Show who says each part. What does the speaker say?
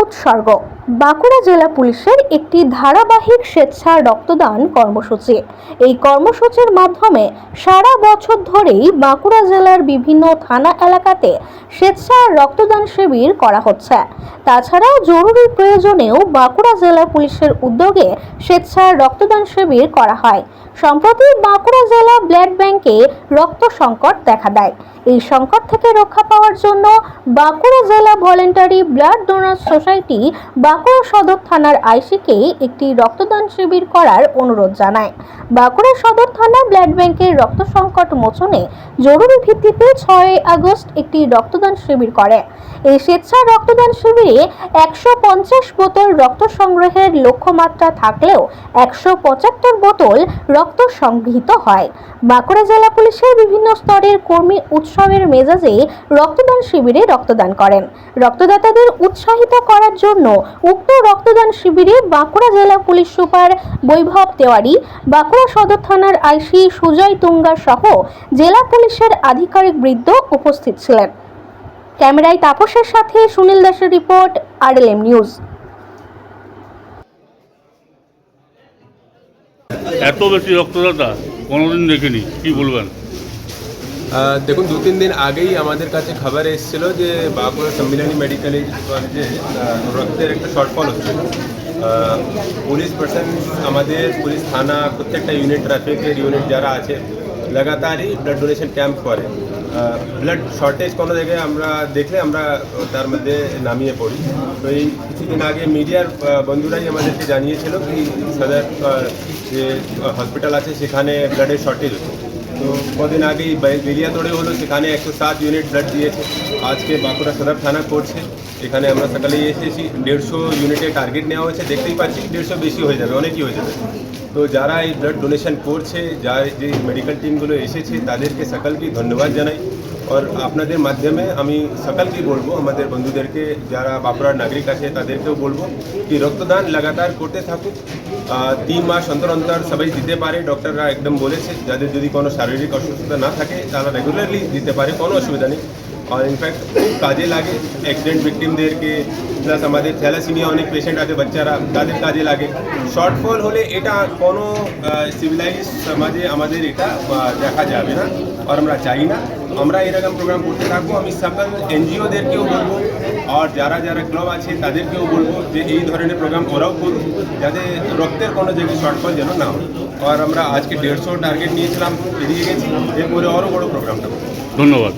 Speaker 1: উৎসর্গ। বাঁকুড়া জেলা পুলিশের একটি ধারাবাহিক স্বেচ্ছা রক্তদান কর্মসূচি। এই কর্মসূচির মাধ্যমে সারা বছর ধরেই বাঁকুড়া জেলার বিভিন্ন থানা এলাকাতে স্বেচ্ছা রক্তদান শিবির করা হচ্ছে। তাছাড়াও জরুরি প্রয়োজনেও বাঁকুড়া জেলা পুলিশের উদ্যোগে স্বেচ্ছা রক্তদান শিবির করা হয়। সম্প্রতি বাঁকুড়া জেলা ব্লাড ব্যাংকে রক্ত সংকট দেখা দেয়। এই সংকট থেকে রক্ষা পাওয়ার জন্য বাঁকুড়া জেলা voluntary blood donor society Bankura Sadar থানার আইসিকে একটি রক্তদান শিবির করার অনুরোধ জানায়। বাঁকুড়া সদর থানা ব্লাড ব্যাংকের রক্ত সংকট মোচনে জরুরি ভিত্তিতে ছয় আগস্ট একটি রক্তদান শিবির করে। এই স্বেচ্ছা রক্তদান শিবিরে একশো পঞ্চাশ বোতল রক্ত সংগ্রহের লক্ষ্যমাত্রা থাকলেও একশো পঁচাত্তর বোতল রক্ত সংগৃহীত হয়। বাঁকুড়া জেলা পুলিশের বিভিন্ন স্তরের কর্মী উৎসবের মেজাজে রক্তদান শিবিরে রক্তদান করেন। রক্তদাতাদের উৎসাহিত করার জন্য উক্ত রক্তদান শিবিরে বাঁকুড়া জেলা পুলিশ সুপার বৈভব তেওয়ারি, বাঁকুড়া সদর থানার আইসি সুজয় তুঙ্গা সহ জেলা পুলিশের আধিকারিক বৃদ্ধ উপস্থিত ছিলেন। ক্যামেরায় তাপসের সাথে সুনীল দাসের রিপোর্ট, আরএলএম নিউজ।
Speaker 2: এত বেশি রক্তদাতা কোনোদিন দেখিনি, কি বলবেন?
Speaker 3: দেখুন, দু তিন দিন আগেই আমাদের কাছে খবর এসেছিল যে বাঁকুড়া সম্মিলনী মেডিকেল কলেজে রক্তের একটা শর্টফল হচ্ছে পুলিশ পার্সন আমাদের পুলিশ থানা প্রত্যেকটা ইউনিট ট্রাফিকের ইউনিট যারা আছে, লাগাতারই ব্লাড ডোনেশন ক্যাম্প করে। ব্লাড শর্টেজ কোনো জায়গায় আমরা দেখলে আমরা তার মধ্যে নামিয়ে পড়ি। তো এই কিছুদিন আগে মিডিয়ার বন্ধুরাই আমাদেরকে জানিয়েছিল কি সদর যে হসপিটাল আছে, সেখানে ব্লাডের শর্টেজ হচ্ছে। তো কদিন আগেই বেলিয়াতোড়ে হলো সেখানে একশো সাত ইউনিট ব্লাড দিয়েছে আজকে বাঁকুড়া সদর থানা করছে এখানে আমরা সকালেই এসেছি দেড়শো ইউনিটের টার্গেট নেওয়া হয়েছে দেখতেই পাচ্ছি দেড়শো বেশি হয়ে যাবে অনেকই হয়ে যাবে তো যারা এই ব্লাড ডোনেশন করছে যা যে মেডিকেল টিমগুলো এসেছে তাদেরকে সকলকেই ধন্যবাদ জানাই আর আপনাদের মাধ্যমে আমি সকলকেই বলব আমাদের বন্ধুদেরকে যারা বাঁকুড়ার নাগরিক আছে তাদেরকেও বলব কি রক্তদান লাগাতার করতে থাকুক আহ, তিন মাস অন্তর অন্তর সবাই দিতে পারে ডক্টররা একদম বলেছে, যাদের যদি কোনো শারীরিক অসুস্থতা না থাকে, তারা রেগুলারলি দিতে পারে, কোনো অসুবিধা নেই। আর ইনফ্যাক্ট কাজে লাগে অ্যাক্সিডেন্ট ভিকটিমদেরকে প্লাস আমাদের থ্যালাসিমিয়া অনেক পেশেন্ট আছে বাচ্চারা তাদের কাজে লাগে শর্টফল হলে এটা কোনো সিভিলাইজ সমাজে আমাদের এটা দেখা যাবে না আর আমরা চাই না আমরা এরকম প্রোগ্রাম করতে থাকব আমি সকল এনজিওদেরকেও বলব আর যারা যারা ক্লাব আছে তাদেরকেও বলব যে এই ধরনের প্রোগ্রাম ওরাও করুক যাতে রক্তের কোনো জায়গায় শর্টফল যেন না হয় আর আমরা আজকে দেড়শো টার্গেট নিয়েছিলাম এড়িয়ে গেছি এরপরে আরও বড় প্রোগ্রামটা
Speaker 2: ধন্যবাদ